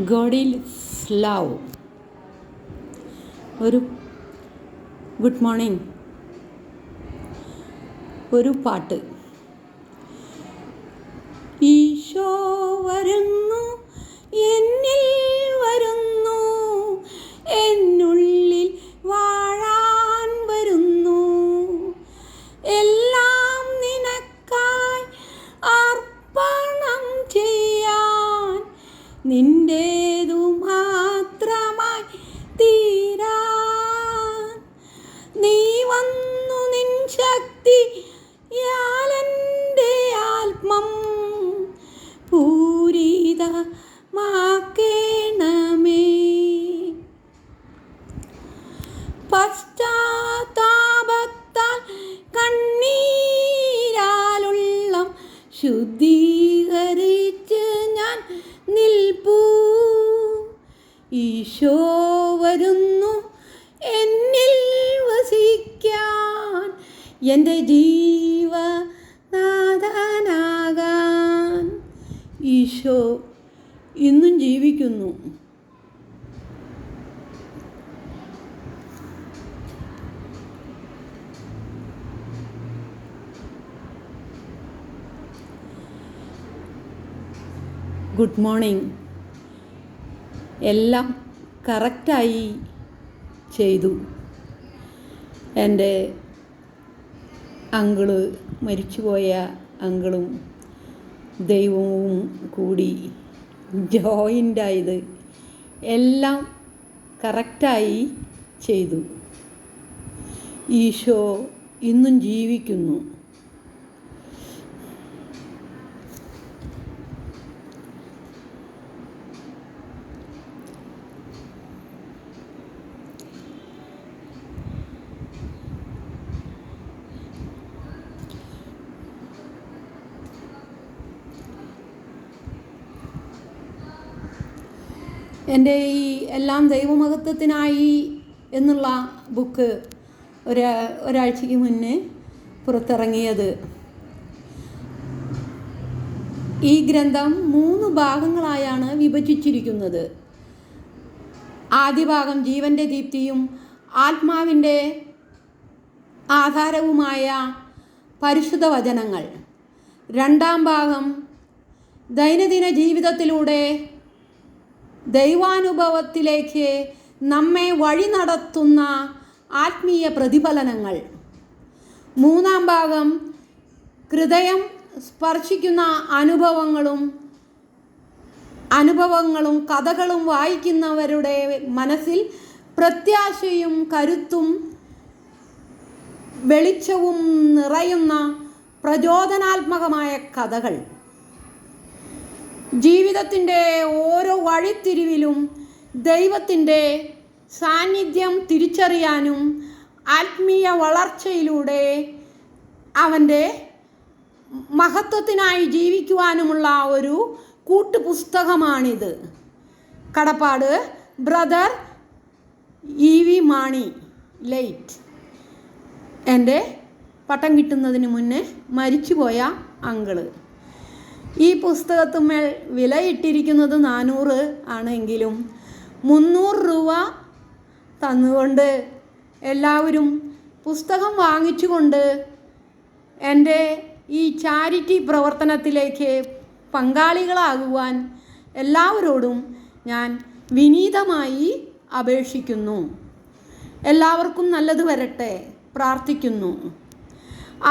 ഗോഡിൽ സ്ലാവ്. ഒരു good morning. ഒരു പാട്ട്. ഈശോ വരുന്നു നിന്റേതു മാത്രമായി തീരാൻ നീ വന്നു നിൻ ശക്തി യാലന്റെ ആത്മം പൂരിതമാക്കേണമേ. പശ്ചാത്താപത്താൽ കണ്ണീരാലുള്ളം ശുദ്ധീകരിച്ച് എന്റെ ജീവനാഥനാകാൻ ഈശോ ഇന്നും ജീവിക്കുന്നു. ഗുഡ് മോർണിംഗ് എല്ലാം കറക്റ്റായി ചെയ്തു. എന്റെ അങ്കിൾ മരിച്ചുപോയ അങ്കിളും ദൈവവും കൂടി ജോയിന്റായത് എല്ലാം കറക്റ്റായി ചെയ്തു. ഈശോ ഇന്നും ജീവിക്കുന്നു. എന്റെ ഈ എല്ലാം ദൈവമഹത്വത്തിനായി എന്നുള്ള ബുക്ക് ഒരു ഒരാഴ്ചയ്ക്ക് മുന്നേ പുറത്തിറങ്ങിയത്. ഈ ഗ്രന്ഥം മൂന്ന് ഭാഗങ്ങളായാണ് വിഭജിച്ചിരിക്കുന്നത്. ആദ്യ ഭാഗം ജീവന്റെ ദീപ്തിയും ആത്മാവിന്റെ ആധാരവുമായ പരിശുദ്ധ വചനങ്ങൾ. രണ്ടാം ഭാഗം ദൈനംദിന ജീവിതത്തിലൂടെ ദൈവാനുഭവത്തിലേക്ക് നമ്മെ വഴി നടത്തുന്ന ആത്മീയ പ്രതിഫലനങ്ങൾ. മൂന്നാം ഭാഗം ഹൃദയം സ്പർശിക്കുന്ന അനുഭവങ്ങളും അനുഭവങ്ങളും കഥകളും വായിക്കുന്നവരുടെ മനസ്സിൽ പ്രത്യാശയും കരുത്തും വെളിച്ചവും നിറയുന്ന പ്രചോദനാത്മകമായ കഥകൾ. ജീവിതത്തിന്റെ ഓരോ വഴിത്തിരിവിലും ദൈവത്തിന്റെ സാന്നിധ്യം തിരിച്ചറിയാനും ആത്മീയ വളർച്ചയിലൂടെ അവന്റെ മഹത്വത്തിനായി ജീവിക്കുവാനുമുള്ള ഒരു കൂട്ടുപുസ്തകമാണിത്. കടപ്പാട് brother E V Mani light. എന്റെ പട്ടം കിട്ടുന്നതിന് മുന്നേ മരിച്ചുപോയ അങ്കിൾ. ഈ പുസ്തകത്തുമേൽ വിലയിട്ടിരിക്കുന്നത് നാനൂറ് ആണെങ്കിലും മുന്നൂറ് രൂപ തന്നുകൊണ്ട് എല്ലാവരും പുസ്തകം വാങ്ങിച്ചുകൊണ്ട് എന്റെ ഈ ചാരിറ്റി പ്രവർത്തനത്തിലേക്ക് പങ്കാളികളാകുവാൻ എല്ലാവരോടും ഞാൻ വിനീതമായി അപേക്ഷിക്കുന്നു. എല്ലാവർക്കും നല്ലത് വരട്ടെ പ്രാർത്ഥിക്കുന്നു.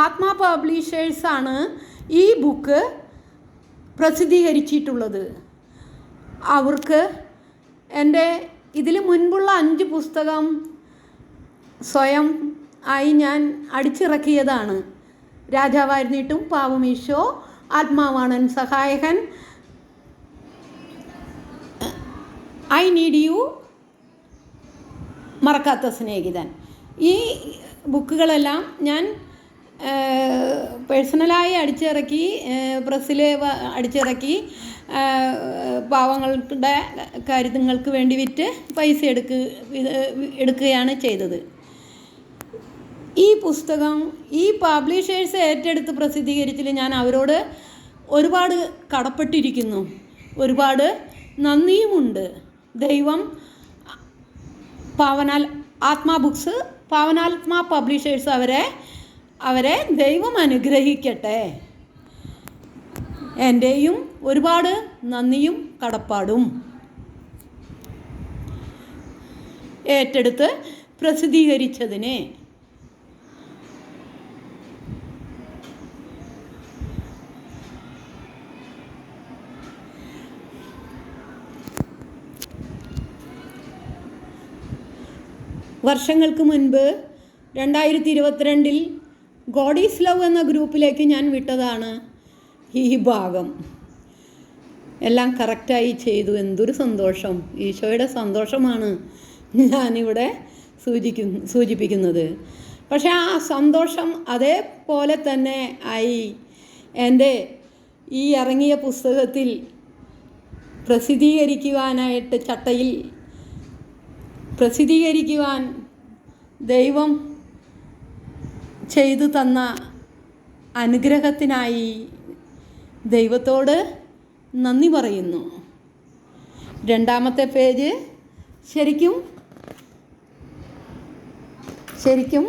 ആത്മാ പബ്ലിഷേഴ്സാണ് ഈ ബുക്ക് പ്രസിദ്ധീകരിച്ചിട്ടുള്ളത്. അവർക്ക് എന്റെ ഇതിൽ മുൻപുള്ള അഞ്ച് പുസ്തകം സ്വയം ആയി ഞാൻ അടിച്ചിറക്കിയതാണ്. രാജാവായിരുന്നിട്ടും പാവമീശോ ആത്മാവാണൻ സഹായകൻ. ഐ നീഡ് യു മറക്കാത്ത സ്നേഹിതൻ. ഈ ബുക്കുകളെല്ലാം ഞാൻ പേഴ്സണലായി അടിച്ചിറക്കി പ്രസ്സിൽ അടിച്ചിറക്കി പാവങ്ങളുടെ കാര്യങ്ങൾക്ക് വേണ്ടി വിറ്റ് പൈസ എടുക്കുക എടുക്കുകയാണ് ചെയ്തത്. ഈ പുസ്തകം ഈ പബ്ലിഷേഴ്സ് ഏറ്റെടുത്ത് പ്രസിദ്ധീകരിച്ചിൽ ഞാൻ അവരോട് ഒരുപാട് കടപ്പെട്ടിരിക്കുന്നു. ഒരുപാട് നന്ദിയുമുണ്ട്. ദൈവം പാവനാൽ ആത്മാ ബുക്സ് പാവനാത്മാ പബ്ലിഷേഴ്സ് അവരെ അവരെ ദൈവം അനുഗ്രഹിക്കട്ടെ. എന്റെയും ഒരുപാട് നന്ദിയും കടപ്പാടും. ഏറ്റെടുത്ത് പ്രസിദ്ധീകരിച്ചതിന്. വർഷങ്ങൾക്ക് മുൻപ് രണ്ടായിരത്തി ഇരുപത്തിരണ്ടിൽ ഗോഡ് ഈസ് ലവ് എന്ന ഗ്രൂപ്പിലേക്ക് ഞാൻ വിട്ടതാണ് ഈ ഭാഗം. എല്ലാം കറക്റ്റായി ചെയ്തു. എന്തൊരു സന്തോഷം. ഈശോയുടെ സന്തോഷമാണ് ഞാനിവിടെ സൂചിക്കും സൂചിപ്പിക്കുന്നത്. പക്ഷേ ആ സന്തോഷം അതേപോലെ തന്നെ ആയി. എന്റെ ഈ ഇറങ്ങിയ പുസ്തകത്തിൽ പ്രസിദ്ധീകരിക്കുവാനായിട്ട് ചട്ടയിൽ പ്രസിദ്ധീകരിക്കുവാൻ ദൈവം ചെയ്തു തന്ന അനുഗ്രഹത്തിനായി ദൈവത്തോട് നന്ദി പറയുന്നു. രണ്ടാമത്തെ പേജ് ശരിക്കും ശരിക്കും